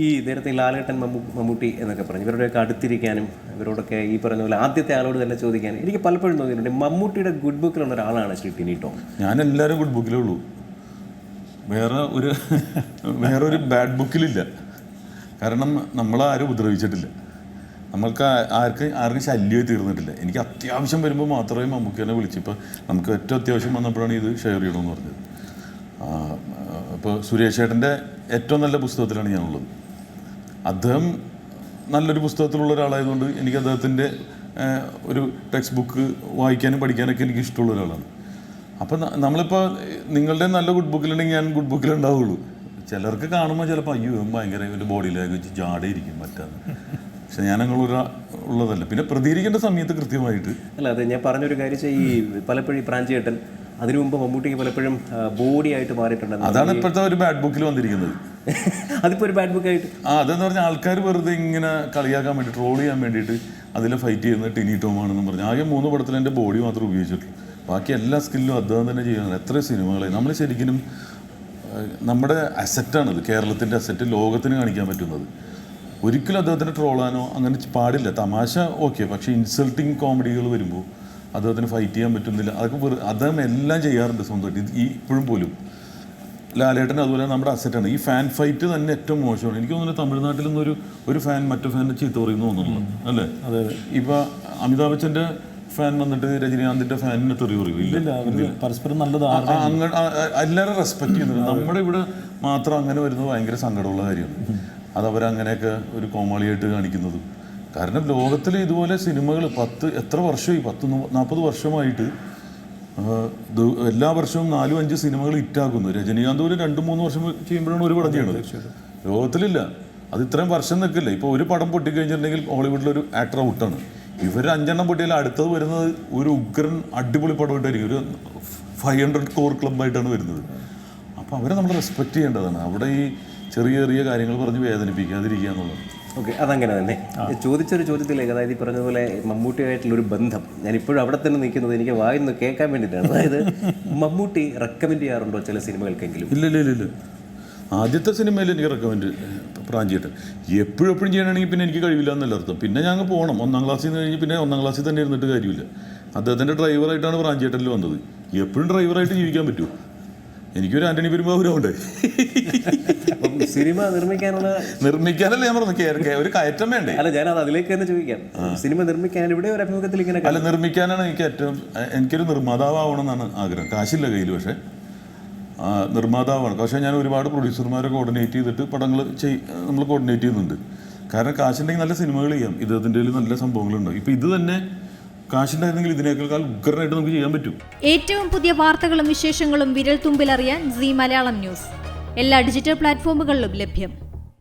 ഈ നേരത്തെ ലാലേട്ടൻ മമ്മൂ മമ്മൂട്ടി എന്നൊക്കെ പറഞ്ഞു. ഇവരുടെയൊക്കെ അടുത്തിരിക്കാനും ഇവരോടൊക്കെ ഈ പറഞ്ഞ പോലെ ആദ്യത്തെ ആളോട് തന്നെ ചോദിക്കാനും എനിക്ക് പലപ്പോഴും തോന്നിയിട്ടുണ്ട്. മമ്മൂട്ടിയുടെ ഗുഡ് ബുക്കിലുള്ള ഒരാളാണ് ശ്രീ ടിനി ടോം. ഞാൻ എല്ലാവരും ഗുഡ് ബുക്കിലേ ഉള്ളൂ. വേറെ ഒരു വേറെ ഒരു ബാഡ് ബുക്കിലില്ല കാരണം നമ്മളാരും ഉപദ്രവിച്ചിട്ടില്ല. നമ്മൾക്ക് ആർക്ക് ആർക്കും ശല്യമായി തീർന്നിട്ടില്ല. എനിക്ക് അത്യാവശ്യം വരുമ്പോൾ മാത്രമേ മമ്മൂക്കിനെ വിളിച്ചു. ഇപ്പോൾ നമുക്ക് ഏറ്റവും അത്യാവശ്യം വന്നപ്പോഴാണ് ഇത് ഷെയർ ചെയ്യണമെന്ന് പറഞ്ഞത്. ഇപ്പോൾ സുരേഷ് ചേട്ടന്റെ ഏറ്റവും നല്ല പുസ്തകത്തിലാണ് ഞാനുള്ളത്. അദ്ദേഹം നല്ലൊരു പുസ്തകത്തിലുള്ള ഒരാളായതുകൊണ്ട് എനിക്ക് അദ്ദേഹത്തിന്റെ ഒരു ടെക്സ്റ്റ് ബുക്ക് വായിക്കാനും പഠിക്കാനൊക്കെ എനിക്ക് ഇഷ്ടമുള്ള ഒരാളാണ്. അപ്പം നമ്മളിപ്പോൾ നിങ്ങളുടെ നല്ല ഗുഡ് ബുക്കിലുണ്ടെങ്കിൽ ഞാൻ ഗുഡ് ബുക്കിലുണ്ടാവുള്ളൂ ചിലർക്ക് കാണുമ്പോൾ ചിലപ്പോൾ അയ്യോ ഭയങ്കര ഒരു ബോഡി ലാംഗ്വേജ് ജാടയിരിക്കും മറ്റാന്ന്. പക്ഷെ ഞാൻ അങ്ങനെ ഉള്ളതല്ല. പിന്നെ പ്രതികരിക്കേണ്ട സമയത്ത് കൃത്യമായിട്ട്. അല്ല അതെ ഞാൻ പറഞ്ഞൊരു കാര്യം ഈ പലപ്പോഴും പ്രാഞ്ചേട്ടൻ അതിനു മുമ്പ് മമ്മൂട്ടിക്ക് പലപ്പോഴും ബോഡി ആയിട്ട് മാറിയിട്ടുണ്ട് അതാണ് ഇപ്പോഴത്തെ ഒരു ബാഡ് ബുക്കിൽ വന്നിരിക്കുന്നത്. അതിപ്പോൾ ഒരു ബാഡ് ബുക്ക് ആയിട്ട്. ആ അതെന്ന് പറഞ്ഞാൽ ആൾക്കാർ വെറുതെ ഇങ്ങനെ കളിയാക്കാൻ വേണ്ടി ട്രോൾ ചെയ്യാൻ വേണ്ടിയിട്ട് അതിൽ ഫൈറ്റ് ചെയ്യുന്ന ടിനി ടോം ആണെന്ന് പറഞ്ഞു. ആകെ മൂന്ന് പടത്തിൽ എന്റെ ബോഡി മാത്രം ഉപയോഗിച്ചിട്ടുള്ളൂ. ബാക്കി എല്ലാ സ്കില്ലും അദ്ദേഹം തന്നെ ചെയ്യുന്നത് എത്ര സിനിമകളെ നമ്മൾ ശരിക്കും നമ്മുടെ നമ്മുടെ അസറ്റാണിത് കേരളത്തിന്റെ അസറ്റ് ലോകത്തിന് കാണിക്കാൻ പറ്റുന്നത്. ഒരിക്കലും അദ്ദേഹത്തിന് ട്രോളാനോ അങ്ങനെ പാടില്ല. തമാശ ഓക്കെ പക്ഷേ ഇൻസൾട്ടിങ് കോമഡികൾ വരുമ്പോൾ അദ്ദേഹത്തിന് ഫൈറ്റ് ചെയ്യാൻ പറ്റുന്നില്ല. അതൊക്കെ വെറു അദ്ദേഹം എല്ലാം ചെയ്യാറുണ്ട് സ്വന്തമായിട്ട്. ഈ ഇപ്പോഴും പോലും. ലാലേട്ടൻ അതുപോലെ നമ്മുടെ അസറ്റാണ് ഈ ഫാൻ ഫൈറ്റ് തന്നെ ഏറ്റവും മോശമാണ്. എനിക്ക് തോന്നുന്നു തമിഴ്നാട്ടിൽ നിന്നൊരു ഒരു ഫാൻ മറ്റു ഫാനിനെ ചീത്ത പറയുന്നു തോന്നുന്നു അല്ലേ? അതെ ഇപ്പൊ അമിതാഭ് ബച്ചന്റെ ഫാൻ വന്നിട്ട് രജനീകാന്തിന്റെ ഫാനിനെ തെറി പറയൂ ഇല്ല പരസ്പരം നല്ല ആ, ആ, അങ്ങ ആ, ആ, എല്ലാവരും റെസ്പെക്ട് ചെയ്യുന്നുണ്ട് നമ്മുടെ ഇവിടെ മാത്രം അങ്ങനെ വരുന്നത് ഭയങ്കര സങ്കടമുള്ള കാര്യമാണ്. അത് അവരങ്ങനെയൊക്കെ ഒരു കോമാളിയായിട്ട് കാണിക്കുന്നത്. കാരണം ലോകത്തിൽ ഇതുപോലെ സിനിമകൾ പത്ത് എത്ര വർഷമായി? പത്ത് നാൽപ്പത് വർഷമായിട്ട് എല്ലാ വർഷവും നാലും അഞ്ച് സിനിമകൾ ഹിറ്റാക്കുന്നു. രജനീകാന്ത് ഒരു രണ്ട് മൂന്ന് വർഷം ചെയ്യുമ്പോഴാണ് ഒരു പടം ചെയ്യണത്. ലോകത്തിലില്ല. അത് ഇത്രയും വർഷം നിൽക്കില്ല. ഇപ്പോൾ ഒരു പടം പൊട്ടിക്കഴിഞ്ഞിട്ടുണ്ടെങ്കിൽ ഹോളിവുഡിലൊരു ആക്ടർ ഔട്ടാണ്. ഇവർ അഞ്ചെണ്ണം പൊട്ടിയാൽ അടുത്തത് വരുന്നത് ഒരു ഉഗ്രൻ അടിപൊളി പടമായിട്ടായിരിക്കും. ഒരു ഫൈവ് ഹൺഡ്രഡ് കോർ ക്ലബ്ബായിട്ടാണ് വരുന്നത്. അപ്പോൾ അവരെ നമ്മൾ റെസ്പെക്റ്റ് ചെയ്യേണ്ടതാണ്. അവിടെ ഈ ചെറിയ ചെറിയ കാര്യങ്ങൾ പറഞ്ഞ് വേദനിപ്പിക്കാതിരിക്കുക എന്നുള്ളത്. ഓക്കെ അതങ്ങനെ തന്നെ. ചോദിച്ചൊരു ചോദ്യത്തിലേക്ക് അതായത് ഈ പറഞ്ഞതുപോലെ മമ്മൂട്ടിയായിട്ടുള്ള ഒരു ബന്ധം. ഞാൻ ഇപ്പോഴും അവിടെ തന്നെ നിൽക്കുന്നത് എനിക്ക് വായിന്ന് കേൾക്കാൻ വേണ്ടിയിട്ടാണ്. അതായത് മമ്മൂട്ടി റെക്കമെൻഡ് ചെയ്യാറുണ്ടോ ചില സിനിമകൾക്കെങ്കിലും? ഇല്ല ഇല്ല ഇല്ല ആദ്യത്തെ സിനിമയിൽ എനിക്ക് റെക്കമെൻഡ് പ്രാഞ്ചിയിട്ട് എപ്പോഴും എപ്പോഴും ചെയ്യണമെങ്കിൽ പിന്നെ എനിക്ക് കഴിവില്ല എന്നല്ല അർത്ഥം. പിന്നെ ഞങ്ങൾ പോകണം. ഒന്നാം ക്ലാസ്സിൽ നിന്ന് കഴിഞ്ഞ് പിന്നെ ഒന്നാം ക്ലാസ്സിൽ തന്നെ ഇരുന്നിട്ട് കാര്യമില്ല. അദ്ദേഹത്തിന്റെ ഡ്രൈവറായിട്ടാണ് പ്രാഞ്ചേട്ടനിൽ വന്നത്. എപ്പോഴും ഡ്രൈവറായിട്ട് ജീവിക്കാൻ പറ്റുമോ? എനിക്കൊരു ആന്റണി പെരുമ്പാവൂരാവുണ്ടേ അപ്പം സിനിമ നിർമ്മിക്കാനുള്ള നിർമ്മിക്കാനല്ലേ ഞാൻ പറഞ്ഞു ഒരു കയറ്റം വേണ്ടേ? അല്ല ഞാൻ അത് അതിലേക്ക് തന്നെ ചോദിക്കാം. സിനിമ നിർമ്മിക്കാൻ ഇവിടെ ഒരു അഭിമുഖത്തിൽ ഇങ്ങനെ അല്ല നിർമ്മിക്കാനാണ് എനിക്ക് ഏറ്റവും എനിക്കൊരു നിർമ്മാതാവണം എന്നാണ് ആഗ്രഹം. കാശില്ല കയ്യിൽ പക്ഷേ. നിർമ്മാതാവാണ്. പക്ഷേ ഞാൻ ഒരുപാട് പ്രൊഡ്യൂസർമാരെ കോർഡിനേറ്റ് ചെയ്തിട്ട് പടങ്ങൾ ചെയ് നമ്മൾ കോർഡിനേറ്റ് ചെയ്യുന്നുണ്ട്. കാരണം കാശുണ്ടെങ്കിൽ നല്ല സിനിമകൾ ചെയ്യാം. ഇത് അതിന്റെ നല്ല സംഭവങ്ങളുണ്ട്. ഇപ്പം ഇത് തന്നെ കാശുണ്ടായിരുന്നെങ്കിൽ ഇതിനേക്കാൾ ഉഗ്രനായിട്ട് നമുക്ക് ചെയ്യാൻ പറ്റും. ഏറ്റവും പുതിയ വാർത്തകളും വിശേഷങ്ങളും വിരൽ തുമ്പിലറിയാൻ സി മലയാളം ന്യൂസ്. എല്ലാ ഡിജിറ്റൽ പ്ലാറ്റ്ഫോമുകളിലും ലഭ്യം.